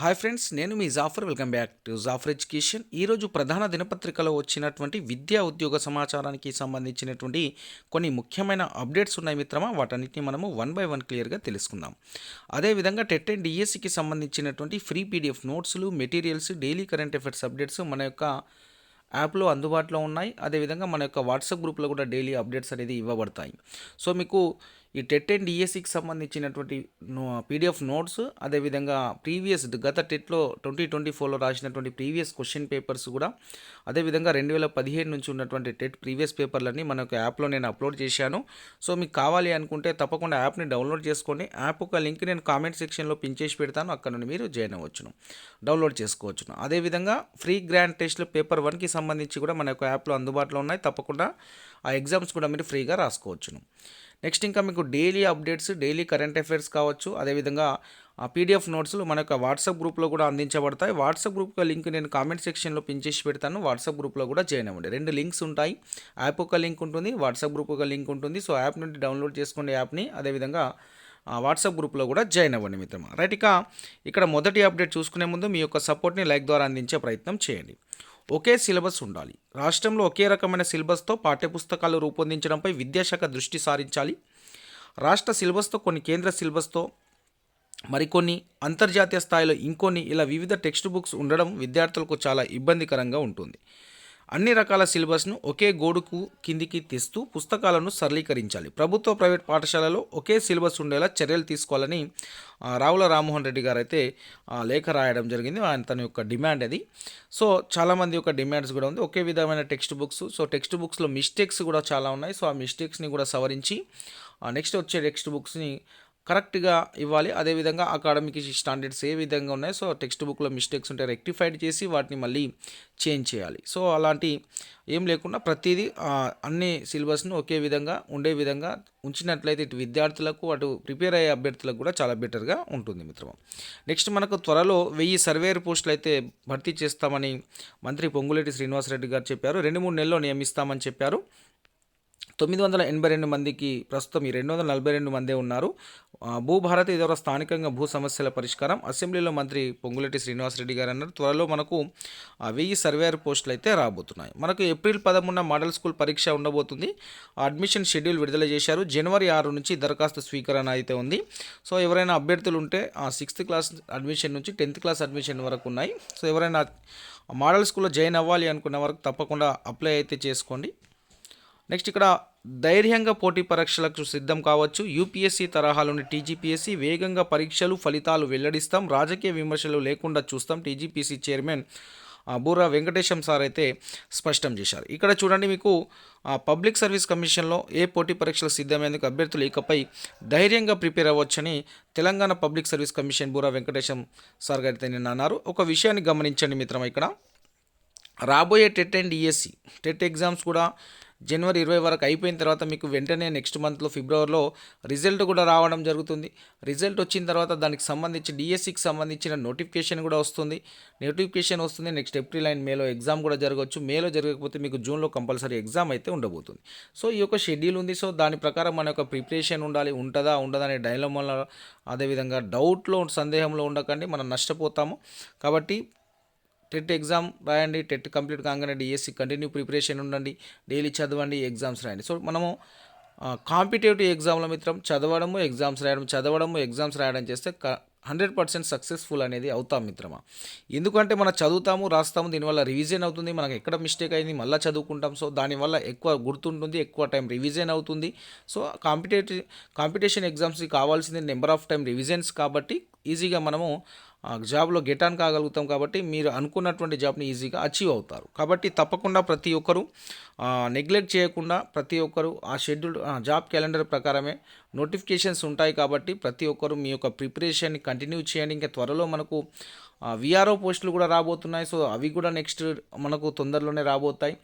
Hi friends నేను మీ Jafar. Welcome back to Jafar education. ఈరోజు ప్రధాన దినపత్రికలో వచ్చినటువంటి విద్యా ఉద్యోగ సమాచారానికి సంబంధించినటువంటి కొన్ని ముఖ్యమైన అప్డేట్స్ ఉన్నాయి మిత్రమా? వాటన్నిటిని మనము వన్ బై వన్ క్లియర్గా తెలుసుకుందాం. అదేవిధంగా టెట్ అండ్ డిఎస్సికి సంబంధించినటువంటి ఫ్రీ పీడిఎఫ్ నోట్స్లు materials daily current affairs updates మన యొక్క యాప్లో అందుబాటులో ఉన్నాయి. అదేవిధంగా మన యొక్క వాట్సాప్ గ్రూప్లో కూడా డైలీ అప్డేట్స్ అనేది ఇవ్వబడతాయి. సో మీకు ఈ టెట్ అండ్ ఈఎస్సికి సంబంధించినటువంటి పీడిఎఫ్ నోట్స్ అదేవిధంగా ప్రీవియస్ గత టెట్లో ట్వంటీ ట్వంటీ ఫోర్లో రాసినటువంటి ప్రీవియస్ క్వశ్చన్ పేపర్స్ కూడా అదేవిధంగా రెండు వేల పదిహేను నుంచి ఉన్నటువంటి టెట్ ప్రీవియస్ పేపర్లన్నీ మన యొక్క యాప్లో నేను అప్లోడ్ చేశాను. సో మీకు కావాలి అనుకుంటే తప్పకుండా యాప్ని డౌన్లోడ్ చేసుకోండి. యాప్ ఒక లింక్ నేను కామెంట్ సెక్షన్లో పిన్ చేసి పెడతాను. అక్కడ నుండి మీరు జాయిన్ అవ్వచ్చును. డౌన్లోడ్ చేసుకోవచ్చును. అదేవిధంగా ఫ్రీ గ్రాండ్ టెస్ట్లు పేపర్ వన్కి సంబంధించి కూడా మన యొక్క యాప్లో అందుబాటులో ఉన్నాయి. తప్పకుండా ఆ ఎగ్జామ్స్ కూడా మీరు ఫ్రీగా రాసుకోవచ్చును. నెక్స్ట్ ఇంకా మీకు daily updates daily current affairs కావచ్చు. అదేవిధంగా ఆ పీడిఎఫ్ నోట్స్లు మన యొక్క వాట్సాప్ గ్రూప్లో కూడా అందించబడతాయి. వాట్సాప్ గ్రూప్ లింక్ నేను కామెంట్ సెక్షన్లో పిన్ చేసి పెడతాను. వాట్సాప్ గ్రూప్లో కూడా జాయిన్ అవ్వండి. రెండు లింక్స్ ఉంటాయి. యాప్ ఒక లింక్ ఉంటుంది వాట్సాప్ గ్రూప్ ఒక లింక్ ఉంటుంది. సో యాప్ నుండి డౌన్లోడ్ చేసుకోండి యాప్ని. అదేవిధంగా వాట్సాప్ గ్రూప్లో కూడా జాయిన్ అవ్వండి మిత్రమా. రైట్ ఇక ఇక్కడ మొదటి అప్డేట్ చూసుకునే ముందు మీ యొక్క సపోర్ట్ని లైక్ ద్వారా అందించే ప్రయత్నం చేయండి. ఒకే సిలబస్ ఉండాలి. రాష్ట్రంలో ఒకే రకమైన సిలబస్తో పాఠ్యపుస్తకాలు రూపొందించడంపై విద్యాశాఖ దృష్టి సారించాలి. రాష్ట్ర సిలబస్తో కొన్ని కేంద్ర సిలబస్తో మరికొన్ని అంతర్జాతీయ స్థాయిలో ఇంకొన్ని ఇలా వివిధ టెక్స్ట్ బుక్స్ ఉండడం విద్యార్థులకు చాలా ఇబ్బందికరంగా ఉంటుంది. అన్ని రకాల సిలబస్ను ఒకే గోడుకు కిందికి తెస్తూ పుస్తకాలను సరళీకరించాలి. ప్రభుత్వ ప్రైవేట్ పాఠశాలలో ఒకే సిలబస్ ఉండేలా చర్యలు తీసుకోవాలని రావుల రామ్మోహన్ రెడ్డి గారు అయితే లేఖ రాయడం జరిగింది. ఆయన తన యొక్క డిమాండ్ అది. సో చాలామంది యొక్క డిమాండ్స్ కూడా ఉంది. ఒకే విధమైన టెక్స్ట్ బుక్స్. సో టెక్స్ట్ బుక్స్లో మిస్టేక్స్ కూడా చాలా ఉన్నాయి. సో ఆ మిస్టేక్స్ని కూడా సవరించి నెక్స్ట్ వచ్చే టెక్స్ట్ బుక్స్ని కరెక్ట్గా ఇవ్వాలి. అదేవిధంగా అకాడమిక్ స్టాండర్డ్స్ ఏ విధంగా ఉన్నాయో సో టెక్స్ట్ బుక్లో మిస్టేక్స్ ఉంటే రెక్టిఫైడ్ చేసి వాటిని మళ్ళీ చేంజ్ చేయాలి. సో అలాంటి ఏం లేకుండా ప్రతిదీ అన్ని సిలబస్ను ఒకే విధంగా ఉండే విధంగా ఉంచినట్లయితే ఇటు విద్యార్థులకు అటు ప్రిపేర్ అయ్యే అభ్యర్థులకు కూడా చాలా బెటర్గా ఉంటుంది మిత్రమా. నెక్స్ట్ మనకు త్వరలో వెయ్యి సర్వేయర్ పోస్టులు అయితే భర్తీ చేస్తామని మంత్రి పొంగులేటి శ్రీనివాసరెడ్డి గారు చెప్పారు. రెండు మూడు నెలల్లో నియమిస్తామని చెప్పారు. తొమ్మిది వందల ఎనభై రెండు మందికి ప్రస్తుతం ఈ రెండు వందల నలభై రెండు మందే ఉన్నారు. భూభారతి ద్వారా స్థానికంగా భూ సమస్యల పరిష్కారం అసెంబ్లీలో మంత్రి పొంగులెట్టి శ్రీనివాసరెడ్డి గారు అన్నారు. త్వరలో మనకు వెయ్యి సర్వేయర్ పోస్టులు అయితే రాబోతున్నాయి. మనకు ఏప్రిల్ పదమూడున మోడల్ స్కూల్ పరీక్ష ఉండబోతుంది. ఆ అడ్మిషన్ షెడ్యూల్ విడుదల చేశారు. జనవరి ఆరు నుంచి దరఖాస్తు స్వీకరణ అయితే ఉంది. సో ఎవరైనా అభ్యర్థులు ఉంటే ఆ సిక్స్త్ క్లాస్ అడ్మిషన్ నుంచి టెన్త్ క్లాస్ అడ్మిషన్ వరకు ఉన్నాయి. సో ఎవరైనా మోడల్ స్కూల్లో జాయిన్ అవ్వాలి అనుకున్న వరకు తప్పకుండా అప్లై అయితే చేసుకోండి. నెక్స్ట్ ఇక్కడ ధైర్యంగా పోటీ పరీక్షలకు సిద్ధం కావచ్చు. యూపీఎస్సీ తరహాలోని టీజీపీఎస్సీ వేగంగా పరీక్షలు ఫలితాలు వెల్లడిస్తాం. రాజకీయ విమర్శలు లేకుండా చూస్తాం TGPSC chairman Boora Venkatesham sir అయితే స్పష్టం చేశారు. ఇక్కడ చూడండి మీకు పబ్లిక్ సర్వీస్ కమిషన్లో ఏ పోటీ పరీక్షలకు సిద్ధమేందుకు అభ్యర్థులు ఇకపై ధైర్యంగా prepare అవ్వచ్చని Telangana public service commission Boora Venkatesham sir గారితో నిన్న అన్నారు. ఒక విషయాన్ని గమనించండి మిత్రం ఇక్కడ. రాబోయే TET and ESC TET exams కూడా జనవరి ఇరవై వరకు అయిపోయిన తర్వాత మీకు వెంటనే నెక్స్ట్ మంత్లో ఫిబ్రవరిలో రిజల్ట్ కూడా రావడం జరుగుతుంది. రిజల్ట్ వచ్చిన తర్వాత దానికి సంబంధించి డిఎస్సికి సంబంధించిన నోటిఫికేషన్ కూడా వస్తుంది. నోటిఫికేషన్ వస్తుంది. నెక్స్ట్ ఏప్రిల్ అండ్ మేలో ఎగ్జామ్ కూడా జరగవచ్చు. మేలో జరగకపోతే మీకు జూన్లో కంపల్సరీ ఎగ్జామ్ అయితే ఉండబోతుంది. సో ఈ యొక్క షెడ్యూల్ ఉంది. సో దాని ప్రకారం మన యొక్క ప్రిపరేషన్ ఉండాలి. ఉంటుందా? ఉండదా? అనే డైలమాలో అదేవిధంగా డౌట్లో సందేహంలో ఉండకండి. మనం నష్టపోతాము. కాబట్టి టెట్ ఎగ్జామ్ రాయండి టెట్ కంప్లీట్ కాగానే డిఎస్సి కంటిన్యూ ప్రిపరేషన్ ఉండండి డైలీ చదవండి ఎగ్జామ్స్ రాయండి. సో మనము కాంపిటేటివ్ ఎగ్జామ్ల మిత్రం చదవడము ఎగ్జామ్స్ రాయడం చదవడము ఎగ్జామ్స్ రాయడం చేస్తే హండ్రెడ్ పర్సెంట్ సక్సెస్ఫుల్ అనేది అవుతాం మిత్రమా. ఎందుకంటే మనం చదువుతాము రాస్తాము దీనివల్ల రివిజన్ అవుతుంది మనకు ఎక్కడ మిస్టేక్ అయింది మళ్ళీ చదువుకుంటాం. సో దానివల్ల ఎక్కువ గుర్తుంటుంది ఎక్కువ టైం రివిజన్ అవుతుంది. సో కాంపిటేటివ్ కాంపిటీషన్ ఎగ్జామ్స్కి కావాల్సింది నెంబర్ ఆఫ్ టైం రివిజన్స్ కాబట్టి ఈజీగా మనము జాబ్లో గెట్ ఆన్ కాగలుగుతాం కాబట్టి మీరు అనుకున్నటువంటి జాబ్ని ఈజీగా అచీవ్ అవుతారు. కాబట్టి తప్పకుండా ప్రతి ఒక్కరూ నెగ్లెక్ట్ చేయకుండా ప్రతి ఒక్కరూ ఆ షెడ్యూల్ జాబ్ క్యాలెండర్ ప్రకారమే నోటిఫికేషన్స్ ఉంటాయి కాబట్టి ప్రతి ఒక్కరూ మీ యొక్క ప్రిపరేషన్ని కంటిన్యూ చేయండి. ఇంకా త్వరలో మనకు విఆర్ఓ పోస్టులు కూడా రాబోతున్నాయి. సో అవి కూడా నెక్స్ట్ మనకు తొందరలోనే రాబోతాయి.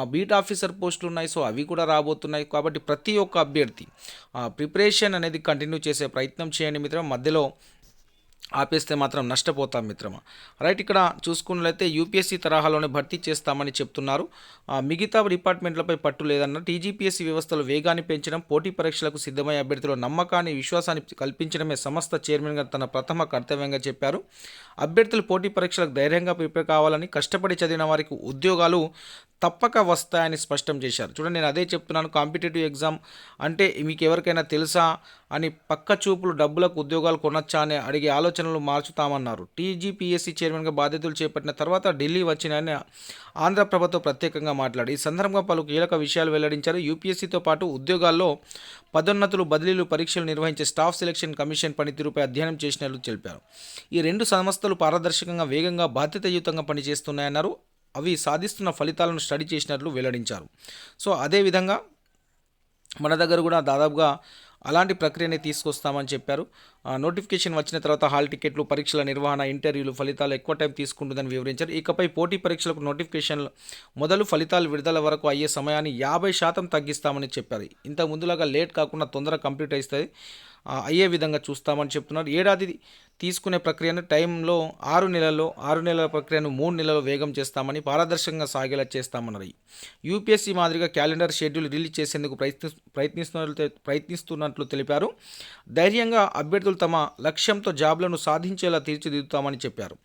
ఆ బీట్ ఆఫీసర్ పోస్టులు ఉన్నాయి. సో అవి కూడా రాబోతున్నాయి. కాబట్టి ప్రతి ఒక్క అభ్యర్థి ప్రిపరేషన్ అనేది కంటిన్యూ చేసే ప్రయత్నం చేయండి మిత్రం. మధ్యలో ఆపేస్తే మాత్రం నష్టపోతాం మిత్రమా. రైట్ ఇక్కడ చూసుకున్నట్లయితే యూపీఎస్సీ తరహాలోనే భర్తీ చేస్తామని చెప్తున్నారు. ఆ, మిగతా డిపార్ట్మెంట్లపై పట్టు లేదన్న టీజీపీఎస్సీ వ్యవస్థలో వేగాన్ని పెంచడం పోటీ పరీక్షలకు సిద్ధమయ్యే అభ్యర్థుల నమ్మకాన్ని విశ్వాసాన్ని కల్పించడమే సంస్థ చైర్మన్గా తన ప్రథమ కర్తవ్యంగా చెప్పారు. అభ్యర్థులు పోటీ పరీక్షలకు ధైర్యంగా ప్రిపేర్ కావాలని కష్టపడి చదివిన వారికి ఉద్యోగాలు తప్పక వస్తాయని స్పష్టం చేశారు. చూడండి నేను అదే చెప్తున్నాను. కాంపిటేటివ్ ఎగ్జామ్ అంటే మీకు ఎవరికైనా తెలుసా అని పక్క చూపులు డబ్బులకు ఉద్యోగాలు కొనొచ్చా అని అడిగే ఆలోచన ఆలోచనలు మార్చుతామన్నారు. టీజీపీఎస్సీ చైర్మన్గా బాధ్యతలు చేపట్టిన తర్వాత ఢిల్లీ వచ్చిన ఆయన ప్రభుత్వం ప్రత్యేకంగా మాట్లాడి ఈ సందర్భంగా పలు కీలక విషయాలు వెల్లడించారు. యూపీఎస్సీతో పాటు ఉద్యోగాల్లో పదోన్నతులు బదిలీలు పరీక్షలు నిర్వహించే స్టాఫ్ సెలక్షన్ కమిషన్ పనితీరుపై అధ్యయనం చేసినట్లు తెలిపారు. ఈ రెండు సంస్థలు పారదర్శకంగా వేగంగా బాధ్యతయుతంగా పనిచేస్తున్నాయన్నారు. అవి సాధిస్తున్న ఫలితాలను స్టడీ చేసినట్లు వెల్లడించారు. సో అదేవిధంగా మన దగ్గర కూడా దాదాపుగా అలాంటి ప్రక్రియని తీసుకొస్తామని చెప్పారు. ఆ, నోటిఫికేషన్ వచ్చిన తర్వాత హాల్ టికెట్లు పరీక్షల నిర్వహణ ఇంటర్వ్యూలు ఫలితాలు ఎక్కువ టైం తీసుకుంటుందని వివరించారు. ఇకపై పోటీ పరీక్షలకు నోటిఫికేషన్ మొదలు ఫలితాలు విడుదల వరకు అయ్యే సమయాన్ని యాభై శాతం తగ్గిస్తామని చెప్పారు. ఇంత ముందులాగా లేట్ కాకుండా తొందరగా కంప్లీట్ అవుతుంది అయ్యే విధంగా చూస్తామని చెప్తున్నారు. ఏడాది తీసుకునే ప్రక్రియను టైంలో ఆరు నెలల్లో ఆరు నెలల ప్రక్రియను మూడు నెలల్లో వేగం చేస్తామని పారదర్శకంగా సాగేలా చేస్తామన్నారు. యూపీఎస్సీ మాదిరిగా క్యాలెండర్ షెడ్యూల్ రిలీజ్ చేసేందుకు ప్రయత్ని ప్రయత్నిస్తున్నట్లు ప్రయత్నిస్తున్నట్లు తెలిపారు. ధైర్యంగా అభ్యర్థులు తమ లక్ష్యంతో జాబ్లను సాధించేలా తీర్చిదిద్దుతామని చెప్పారు.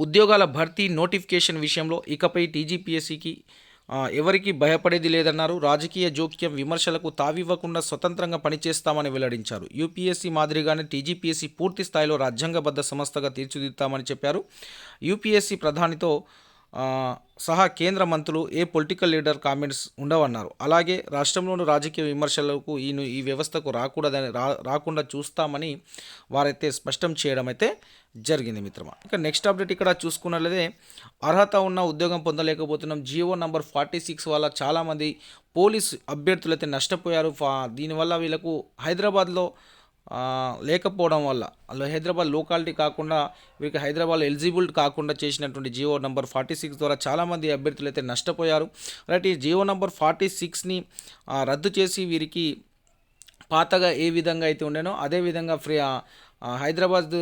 ఉద్యోగాల భర్తీ నోటిఫికేషన్ విషయంలో ఇకపై టీజీపీఎస్సీకి ఎవరికి భయపడేది లేదన్నారు. రాజకీయ జోక్యం విమర్శలకు తావివ్వకుండా స్వతంత్రంగా పనిచేస్తామని వెల్లడించారు. యూపీఎస్సీ మాదిరిగానే టీజీపీఎస్సీ పూర్తి స్థాయిలో రాజ్యాంగబద్ధ సంస్థగా తీర్చిదిద్దుతామని చెప్పారు. యూపీఎస్సీ ప్రధానితో సహా కేంద్ర మంత్రులు ఏ పొలిటికల్ లీడర్ కామెంట్స్ ఉండవన్నారు. అలాగే రాష్ట్రంలోని రాజకీయ విమర్శలకు ఈ ఈ వ్యవస్థకు రాకూడదని రా రాకుండా చూస్తామని వారైతే స్పష్టం చేయడం అయితే జరిగింది మిత్రమా. ఇక నెక్స్ట్ అప్డేట్ ఇక్కడ చూసుకున్నట్లయితే అర్హత ఉన్న ఉద్యోగం పొందలేకపోతున్నాం. జియో నంబర్ ఫార్టీ సిక్స్ వల్ల చాలామంది పోలీస్ అభ్యర్థులు అయితే నష్టపోయారు. ఫా దీనివల్ల వీళ్ళకు హైదరాబాద్లో లేకపోవడం వల్ల అలా హైదరాబాద్ లోకాలిటీ కాకుండా వీరికి హైదరాబాద్ ఎలిజిబుల్ కాకుండా చేసినటువంటి జియో నంబర్ ఫార్టీ సిక్స్ ద్వారా చాలామంది అభ్యర్థులు అయితే నష్టపోయారు. రైట్ ఈ జియో నంబర్ ఫార్టీ సిక్స్ని రద్దు చేసి వీరికి పాతగా ఏ విధంగా అయితే ఉండేనో అదే విధంగా ఫ్రీ హైదరాబాద్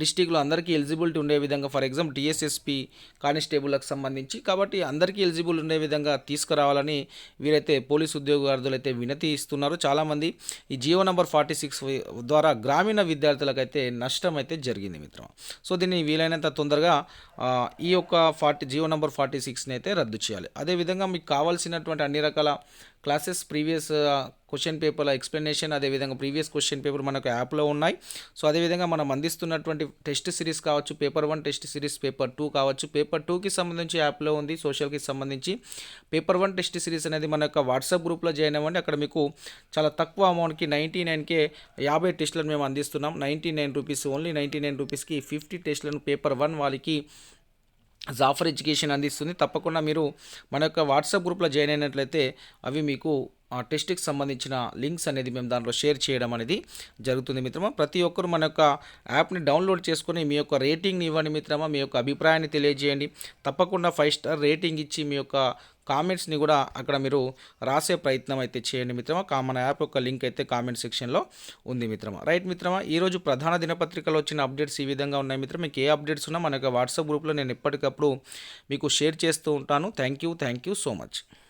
డిస్టిక్లో అందరికీ ఎలిజిబిలిటీ ఉండే విధంగా ఫర్ ఎగ్జాంపుల్ టీఎస్ఎస్పి కానిస్టేబుల్కి సంబంధించి కాబట్టి అందరికీ ఎలిజిబుల్ ఉండే విధంగా తీసుకురావాలని వీరైతే పోలీసు ఉద్యోగార్థులు అయితే వినతి ఇస్తున్నారు. చాలామంది ఈ జియో నంబర్ ఫార్టీ సిక్స్ ద్వారా గ్రామీణ విద్యార్థులకైతే నష్టం అయితే జరిగింది మిత్రం. సో దీన్ని వీలైనంత తొందరగా ఈ యొక్క ఫార్టీ జియో నంబర్ ఫార్టీ సిక్స్ని అయితే రద్దు చేయాలి. అదేవిధంగా మీకు కావాల్సినటువంటి అన్ని రకాల క్లాసెస్ ప్రీవియస్ క్వశ్చన్ పేపర్ల ఎక్స్ప్లెనేషన్ అదేవిధంగా ప్రీవియస్ క్వశ్చన్ పేపర్ మనకు యాప్లో ఉన్నాయి. సో అదేవిధంగా మనం అందిస్తున్నటువంటి టెస్ట్ సిరీస్ కావచ్చు paper one test series paper two కావచ్చు పేపర్ టూకి సంబంధించి యాప్లో ఉంది సోషల్కి సంబంధించి. పేపర్ వన్ టెస్ట్ సిరీస్ అనేది మన యొక్క వాట్సాప్ గ్రూప్లో జాయిన్ అవ్వండి. అక్కడ మీకు చాలా తక్కువ అమౌంట్కి నైంటీ నైన్కే యాభై టెస్టులను మేము అందిస్తున్నాం. Ninety nine rupees only ninety nine రూపీస్కి ఫిఫ్టీ టెస్టులను పేపర్ వన్ వాళ్ళకి జాఫర్ ఎడ్యుకేషన్ అందిస్తుంది. తప్పకుండా మీరు మన యొక్క వాట్సాప్ గ్రూప్లో జాయిన్ అయినట్లయితే అవి మీకు ఆ టెస్ట్కి సంబంధించిన లింక్స్ అనేది మేము దాంట్లో షేర్ చేయడం అనేది జరుగుతుంది మిత్రమా. ప్రతి ఒక్కరు మన యొక్క యాప్ని డౌన్లోడ్ చేసుకొని మీ యొక్క రేటింగ్ని ఇవ్వండి మిత్రమా. మీ యొక్క అభిప్రాయాన్ని తెలియజేయండి. తప్పకుండా ఫైవ్ స్టార్ రేటింగ్ ఇచ్చి మీ యొక్క కామెంట్స్ని కూడా అక్కడ మీరు రాసే ప్రయత్నం అయితే చేయండి మిత్రమా. కామన్ మన యాప్ యొక్క లింక్ అయితే కామెంట్ సెక్షన్లో ఉంది మిత్రమా. రైట్ మిత్రమా ఈరోజు ప్రధాన దినపత్రికలో వచ్చిన అప్డేట్స్ ఈ విధంగా ఉన్నాయి మిత్రం మీకు ఏ అప్డేట్స్ ఉన్నా మన యొక్క వాట్సాప్ గ్రూప్లో నేను ఎప్పటికప్పుడు మీకు షేర్ చేస్తూ ఉంటాను. Thank you thank you so much.